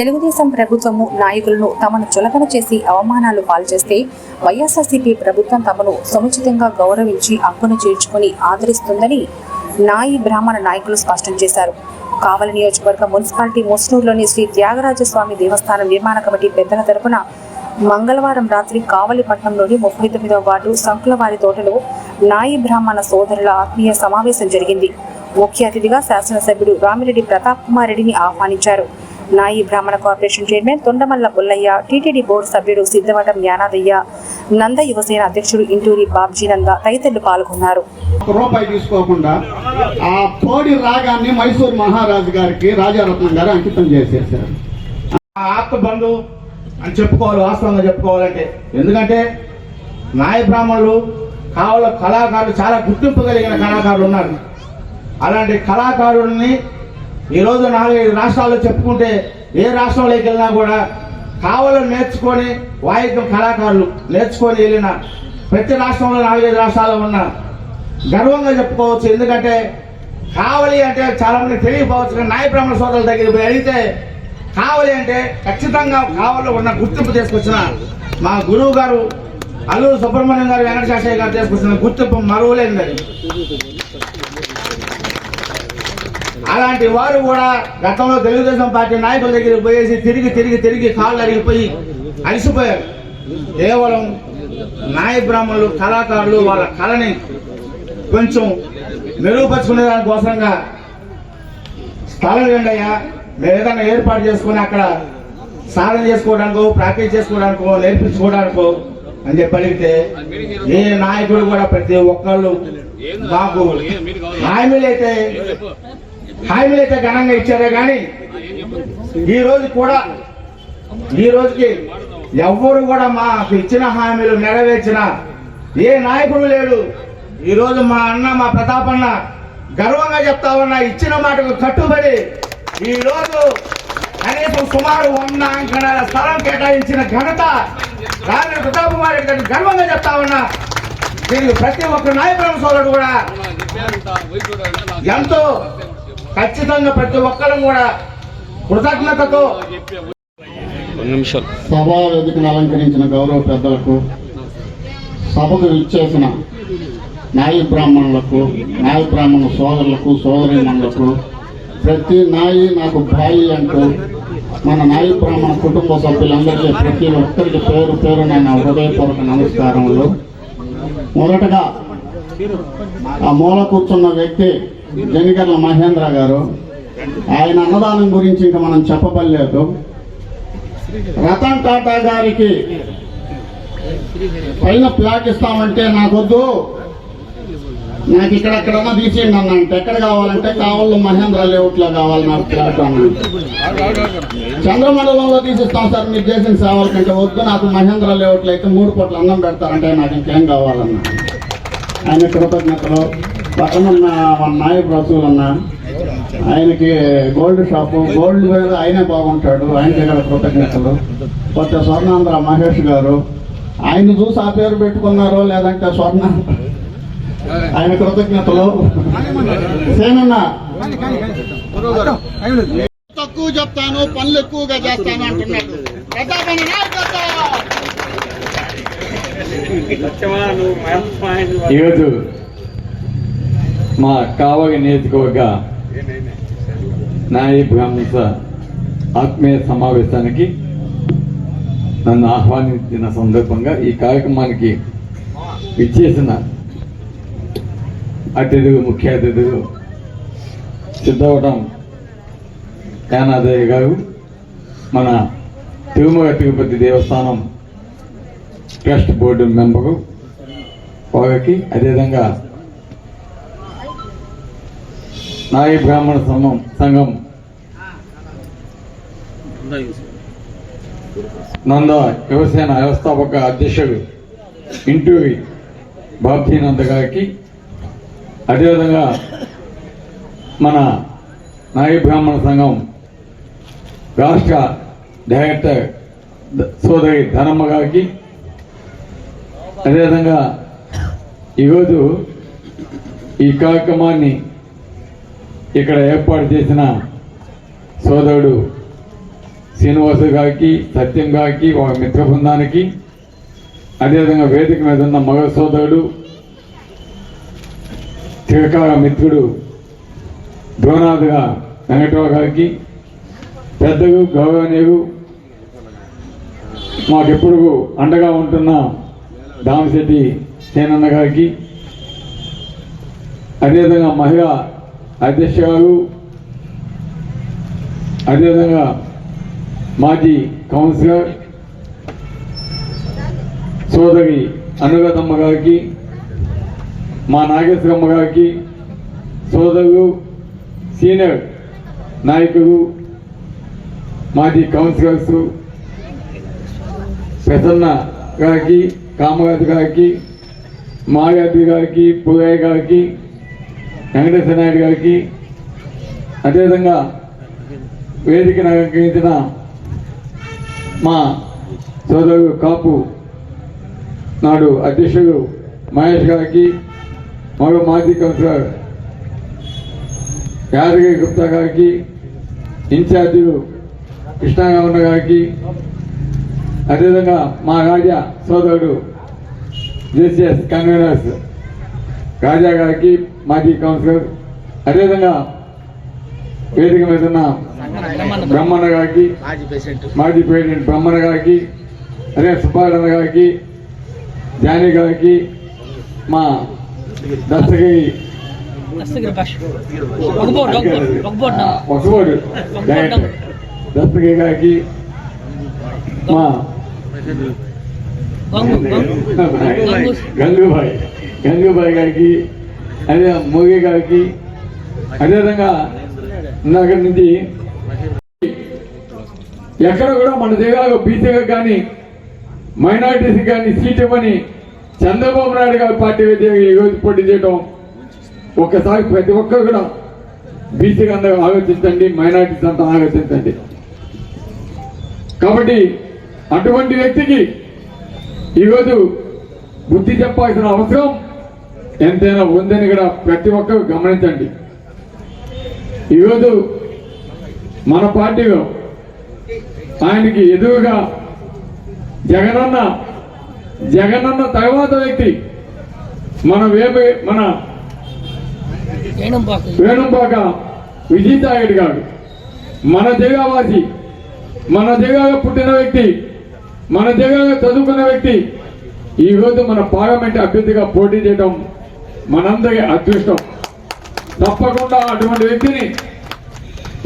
తెలుగుదేశం ప్రభుత్వము నాయకులను తమను చులకన చేసి అవమానాలు పాల్చేస్తే వైఎస్ఆర్సీపీ ప్రభుత్వం తమను సముచితంగా గౌరవించి హక్కును చేర్చుకుని ఆదరిస్తుందని నాయి బ్రాహ్మణ నాయకులు స్పష్టం చేశారు. కావలి నియోజకవర్గ మున్సిపాలిటీ ముస్నూరులోని శ్రీ త్యాగరాజస్వామి దేవస్థానం నిర్మాణ కమిటీ పెద్దల తరపున మంగళవారం రాత్రి కావలి పట్టణంలోని ముప్పై తొమ్మిదవ వార్డు సంకులవారి తోటలో నాయి బ్రాహ్మణ సోదరుల ఆత్మీయ సమావేశం జరిగింది. ముఖ్య అతిథిగా శాసనసభ్యుడు రామిరెడ్డి ప్రతాప్ కుమార్ రెడ్డిని ఆహ్వానించారు. Nayi Brahmana corporation chairman Tondamalla Bullaiah TTD board సభ్యుడు సిద్ధవటం యానాదయ్య నంద యువసేన అధ్యక్షుడు ఇంటూరి బాబ్జీ నంద తదితరులు పాల్గొన్నారు. రూపాయి తీసుకోకుండా ఆ కోడి రాగాన్ని మైసూర్ మహారాజు గారికి రాజారత్నం గారు అంకితం చేసేసారు ఆ బంధు అని చెప్పుకోవాలి వాస్తవంగా చెప్పుకోవాలంటే. ఎందుకంటే నాయ బ్రాహ్మణులు కావల కళాకారులు చాలా గుర్తింపు కలిగిన కళాకారులు ఉన్నారు. అలాంటి కళాకారుల్ని ఈరోజు నాలుగైదు రాష్ట్రాల్లో చెప్పుకుంటే ఏ రాష్ట్రంలోకి వెళ్ళినా కూడా కావలను నేర్చుకొని వాయిద్యం కళాకారులు నేర్చుకొని వెళ్ళిన ప్రతి రాష్ట్రంలో నాలుగైదు రాష్ట్రాల్లో ఉన్న గర్వంగా చెప్పుకోవచ్చు. ఎందుకంటే కావలి అంటే చాలా మంది తెలియకపోవచ్చు కానీ నాయ బ్రాహ్మణ సోదరుల దగ్గర పోయి అడిగితే కావలి అంటే ఖచ్చితంగా కావలిలో ఉన్న గుర్తింపు తీసుకొచ్చిన మా గురువు గారు అల్లూరు సుబ్రహ్మణ్యం గారు వెంకటశాస్త్రి గారు తీసుకొచ్చిన గుర్తింపు మరువలేనిదని అలాంటి వారు కూడా గతంలో తెలుగుదేశం పార్టీ నాయకుల దగ్గరికి పోయేసి తిరిగి తిరిగి తిరిగి కాళ్ళు అరిగిపోయి అలసిపోయారు. కేవలం నాయ బ్రాహ్మణులు కళాకారులు వాళ్ళ కళని కొంచెం మెరుగుపరుచుకునే దానికోసంగా స్థలం ఏంటయ్యా మేము ఏదైనా ఏర్పాటు చేసుకుని అక్కడ సాధన చేసుకోవడానికో ప్రాక్టీస్ చేసుకోవడానికో నేర్పించుకోవడానికో అని చెప్పి అడిగితే ఏ నాయకుడు కూడా ప్రతి ఒక్కళ్ళు మాకు హామీలు అయితే ఘనంగా ఇచ్చారే కానీ ఈ రోజు కూడా ఈ రోజుకి ఎవరు కూడా మాకు ఇచ్చిన హామీలు నెరవేర్చిన ఏ నాయకుడు లేడు. ఈ రోజు మా అన్న మా ప్రతాపన్న గర్వంగా చెప్తా ఉన్నా ఇచ్చిన మాటకు కట్టుబడి ఈ రోజు కనీసం సుమారు వంద అంకణాల స్థలం కేటాయించిన ఘనత రాజు ప్రతాప్ కుమార్ రెడ్డి గర్వంగా చెప్తా ఉన్నా. దీనికి ప్రతి ఒక్క నాయకుల సోదరుడు కూడా ఎంతో ఖచ్చితంగా ప్రతి ఒక్కరు కూడా కృతజ్ఞతతో సభా వేదికను అలంకరించిన గౌరవ పెద్దలకు సభకు ఇచ్చేసిన నాయ బ్రాహ్మణులకు నాయ బ్రాహ్మణ సోదరులకు సోదరిమణులకు ప్రతి నాయి నాకు భాయి అంటూ మన నాయ బ్రాహ్మణ కుటుంబ సభ్యులందరికీ ప్రతి ఒక్కరికి పేరు పేరు నా హృదయపూర్వక నమస్కారములు. మొదటగా ఆ మూల కూర్చున్న వ్యక్తి జనిగర్ల మహేంద్ర గారు ఆయన అన్నదానం గురించి ఇంకా మనం చెప్పబడలేదు. రతన్ టాటా గారికి పైన ప్లాట్ ఇస్తామంటే నాకొద్దు. నాకు ఇక్కడ ఎక్కడన్నా తీసేయండి అన్న అంటే ఎక్కడ కావాలంటే కావాలి మహేంద్ర లేఅవుట్లో కావాలి నాకు ప్లాట్ అన్న చంద్రమండలంలో తీసిస్తాం సార్ మీరు చేసిన సేవల కంటే వద్దు నాకు మహేంద్ర లేఅవుట్లో అయితే మూడు పూట్ల అన్నం పెడతారంటే నాకు ఇంకేం కావాలన్నా. ఆయన కృతజ్ఞతలు. పక్కన ఉన్న మన నాయకు రసూల్ అన్న ఆయనకి గోల్డ్ షాపు గోల్డ్ మీద ఆయనే బాగుంటాడు ఆయన దగ్గర కృతజ్ఞతలు. కొత్త స్వర్ణాంధ్ర మహేష్ గారు ఆయన చూసి ఆ పేరు పెట్టుకున్నారో లేదంటే స్వర్ణ ఆయన కృతజ్ఞతలు. సేనన్న. తక్కువ చెప్తాను పనులు ఎక్కువగా చేస్తాను అంటున్నాడు! ఈరోజు మా కావగ నియోజకవర్గ నాయి బ్రాహ్మణ ఆత్మీయ సమావేశానికి నన్ను ఆహ్వానించిన సందర్భంగా ఈ కార్యక్రమానికి ఇచ్చేసిన అతిథులు ముఖ్య అతిథులు సిద్ధవటం యానాదయ్య గారు మన తిరుమల తిరుపతి దేవస్థానం ట్రస్ట్ బోర్డు మెంబరు వారికి అదేవిధంగా నాయ బ్రాహ్మణ సంఘం సంఘం. నంద యువసేన వ్యవస్థాపక అధ్యక్షుడు ఇంటూవి బాబ్జీనంద గారికి. అదేవిధంగా మన నాయ బ్రాహ్మణ సంఘం రాష్ట్ర డైరెక్టర్ సోదరి ధనమ్మ గారికి. అదేవిధంగా ఈరోజు ఈ కార్యక్రమాన్ని ఇక్కడ ఏర్పాటు చేసిన సోదరుడు శ్రీనివాసు గారికి సత్యం గారికి ఒక మిత్ర బృందానికి అదేవిధంగా వేదిక మీద ఉన్న మగ సోదరుడు చిరకాల మిత్రుడు ద్రోనాథ్గా వెంకటరావు గారికి పెద్దగు గౌరవనీయులు మాకెప్పుడు అండగా ఉంటున్న దామశెట్టి సేనన్న గారికి అదేవిధంగా మహిళా అధ్యక్ష గారు అదేవిధంగా మాజీ కౌన్సిలర్ సోదరి అనుగతమ్మ గారికి మా నాగేశ్వరమ్మ గారికి సోదరులు సీనియర్ నాయకులు మాజీ కౌన్సిలర్స్ ప్రసన్న గారికి కామరాజు గారికి మాయాద్రి గారికి పురయ్య గారికి వెంకటేశ్వర నాయుడు గారికి అదేవిధంగా వేదికను అలంకరించిన మా సోదరుడు కాపు నాడు అధ్యక్షుడు మహేష్ గారికి మరో మాజీ కౌన్సిలర్ యాదగిరి గుప్తా గారికి ఇన్ఛార్జీలు కృష్ణాగౌడ గారికి అదేవిధంగా మా రాజా సోదరుడు జేసీఎస్ కన్వీనర్స్ రాజా గారికి మాజీ కౌన్సిలర్ అదేవిధంగా వేదిక మీద ఉన్న బ్రహ్మన్న గారికి మాజీ ప్రెసిడెంట్. బ్రహ్మణ గారికి అదే సుబ్బారన్న గారికి జానీ గారికి మా దస్తగిరి దస్తగిరి భాష. ఒక బోర్డు ఒక బోర్డు ఒక బోర్డు వసబోడు డైరెక్టర్. దస్తగిరి గారికి మా గంగు గంగు గంగు గంగూబాయ్. గంగూబాయ్ గారికి అదే మోగి గారికి అదేవిధంగా ఇందాక నుంచి ఎక్కడ కూడా మన జిల్లాలో బీసీగా కానీ మైనార్టీస్కి కానీ సీట్ ఇవ్వని చంద్రబాబు నాయుడు గారి పార్టీ ఈరోజు పోటీ చేయడం ఒక్కసారి ప్రతి ఒక్కరు కూడా బీసీగా అందరూ ఆలోచించండి మైనార్టీస్ అంతా ఆలోచించండి. కాబట్టి అటువంటి వ్యక్తికి ఈరోజు బుద్ధి చెప్పాల్సిన అవసరం. ఎంతైనా ఉందని కూడా ప్రతి ఒక్కరు గమనించండి. ఈరోజు మన పార్టీలో ఆయనకి ఎదురుగా జగనన్న జగనన్న తర్వాత వ్యక్తి మన వేపే మన వేణుంపాక విజయసాయి గారు. మన జగావాసి మన జగాగా పుట్టిన వ్యక్తి మన జగాగా చదువుకున్న వ్యక్తి ఈ రోజు మన పార్లమెంట్ అభ్యర్థిగా పోటీ చేయడం మనందరి అదృష్టం. తప్పకుండా అటువంటి వ్యక్తిని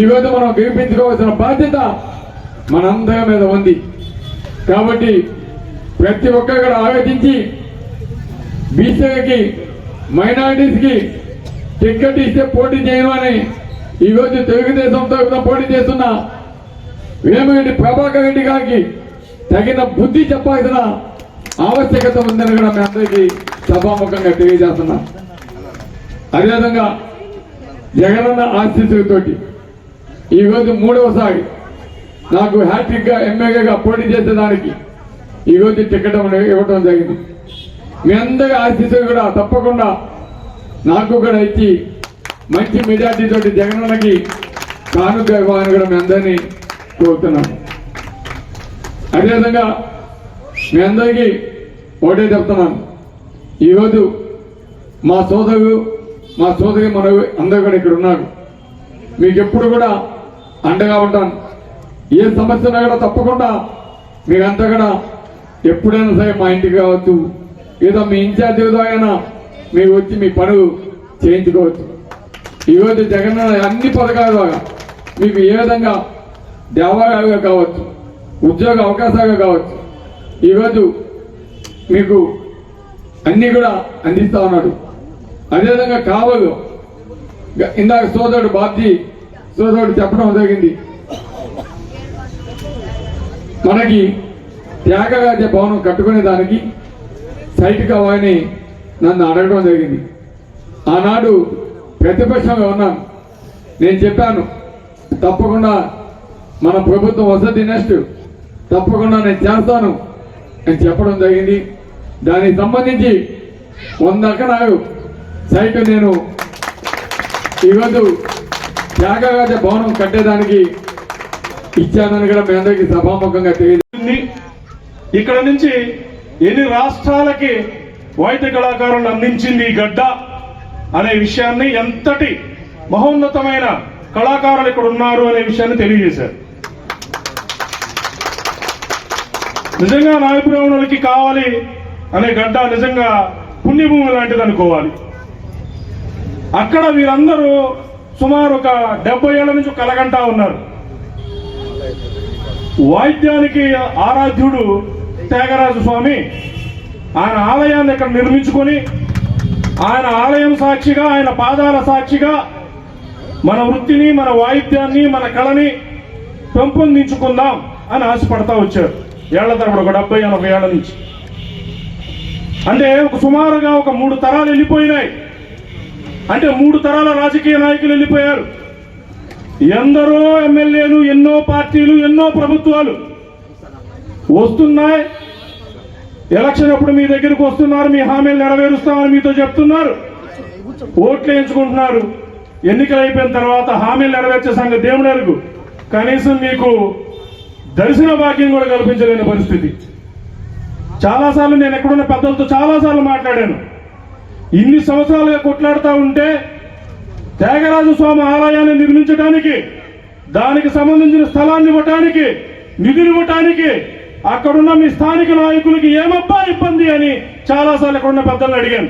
ఈ రోజు మనం గెలిపించుకోవాల్సిన బాధ్యత మనందరి మీద ఉంది. కాబట్టి ప్రతి ఒక్కరు ఆలోచించి బీసీలకి మైనారిటీస్కి టికెట్ ఇస్తే పోటీ చేయను అని ఈరోజు తెలుగుదేశం తరఫున పోటీ చేస్తున్న వేమిరెడ్డి ప్రభాకర్ రెడ్డి గారికి తగిన బుద్ధి చెప్పాల్సిన ఆవశ్యకత ఉందని కూడా మీ అందరికీ సభాముఖంగా తెలియజేస్తున్నాం. అదేవిధంగా జగనన్న ఆశీస్సులతోటి ఈరోజు మూడవసారి నాకు హ్యాట్రిక్గా ఎమ్మెల్యేగా పోటీ చేసేదానికి ఈరోజు టికెట్ ఇవ్వడం జరిగింది. మీ అందరి ఆశీస్సులు కూడా తప్పకుండా నాకు కూడా ఇచ్చి మంచి మెజార్టీ తోటి జగనన్నకి కానుక ఇవ్వాలని కూడా మీ అందరినీ కోరుతున్నాను. అదేవిధంగా మీ అందరికీ ఒకటే చెప్తున్నాను. ఈరోజు మా సోదరు మా సోదరి మన అందరూ కూడా ఇక్కడ ఉన్నారు. మీకు ఎప్పుడు కూడా అండగా ఉంటాను. ఏ సమస్య ఉన్నా కూడా తప్పకుండా మీరంతా కూడా ఎప్పుడైనా సరే మా ఇంటికి కావచ్చు ఏదో మీ ఇన్ఛార్జ్ ఏదో అయినా మీరు వచ్చి మీ పనులు చేయించుకోవచ్చు. ఈరోజు జగన్ అన్ని పథకాల ద్వారా మీకు ఏ విధంగా దేవాలయాలుగా కావచ్చు ఉద్యోగ అవకాశాలుగా కావచ్చు ఈరోజు మీకు అన్నీ కూడా అందిస్తా ఉన్నాడు. అదేవిధంగా కావలు ఇందాక సోదరుడు బాబ్జీ సోదరుడు చెప్పడం జరిగింది. మనకి త్యాగరాజ భవనం కట్టుకునే దానికి సైట్ కావాలని నన్ను అడగడం జరిగింది. ఆనాడు ప్రతిపక్షంగా ఉన్నాను నేను చెప్పాను తప్పకుండా మన ప్రభుత్వం వసతి నెక్స్ట్ తప్పకుండా నేను చేస్తాను అని చెప్పడం జరిగింది. దానికి సంబంధించి వంద ఎకరాలు సైట్ నేను ఈరోజు త్యాగరాజ భవనం కట్టేదానికి ఇచ్చానని కూడా మీ అందరికీ సభాముఖంగా తెలియజేసింది ఇక్కడ నుంచి ఎన్ని రాష్ట్రాలకి వైద్య కళాకారులను అందించింది ఈ గడ్డ అనే విషయాన్ని ఎంతటి మహోన్నతమైన కళాకారులు ఇక్కడ ఉన్నారు అనే విషయాన్ని తెలియజేశారు. నిజంగా నాయకురావులకి కావాలి అనే గడ్డ నిజంగా పుణ్యభూమి లాంటిది అనుకోవాలి. అక్కడ వీరందరూ సుమారు ఒక డెబ్బై ఏళ్ళ నుంచి కలగంటా ఉన్నారు. వాయిద్యానికి ఆరాధ్యుడు త్యాగరాజు స్వామి ఆయన ఆలయాన్ని ఇక్కడ నిర్మించుకొని ఆయన ఆలయం సాక్షిగా ఆయన పాదాల సాక్షిగా మన వృత్తిని మన వాయిద్యాన్ని మన కళని పెంపొందించుకుందాం అని ఆశపడతా వచ్చారు. ఏళ్ళ తరబడి ఒక డెబ్బై ఎనభై ఏళ్ళ నుంచి. అంటే ఒక సుమారుగా ఒక మూడు తరాలు వెళ్ళిపోయినాయి. అంటే మూడు తరాల రాజకీయ నాయకులు వెళ్ళిపోయారు. ఎందరో ఎమ్మెల్యేలు ఎన్నో పార్టీలు ఎన్నో ప్రభుత్వాలు వస్తున్నాయి. ఎలక్షన్ అప్పుడు మీ దగ్గరికి వస్తున్నారు మీ హామీలు నెరవేరుస్తామని మీతో చెప్తున్నారు. ఓట్లు వేయించుకుంటున్నారు. ఎన్నికలు అయిపోయిన తర్వాత హామీలు నెరవేర్చే సంగతి దేవుడు కనీసం మీకు దర్శన భాగ్యం కూడా కల్పించలేని పరిస్థితి. చాలాసార్లు నేను ఎక్కడున్న పెద్దలతో చాలాసార్లు మాట్లాడాను. ఇన్ని సంవత్సరాలుగా కొట్లాడుతూ ఉంటే త్యాగరాజు స్వామి ఆలయాన్ని నిర్మించడానికి దానికి సంబంధించిన స్థలాన్ని ఇవ్వటానికి నిధులు ఇవ్వటానికి అక్కడున్న మీ స్థానిక నాయకులకి ఏమబ్బా ఇబ్బంది అని చాలాసార్లు ఇక్కడున్న పెద్దలను అడిగాను.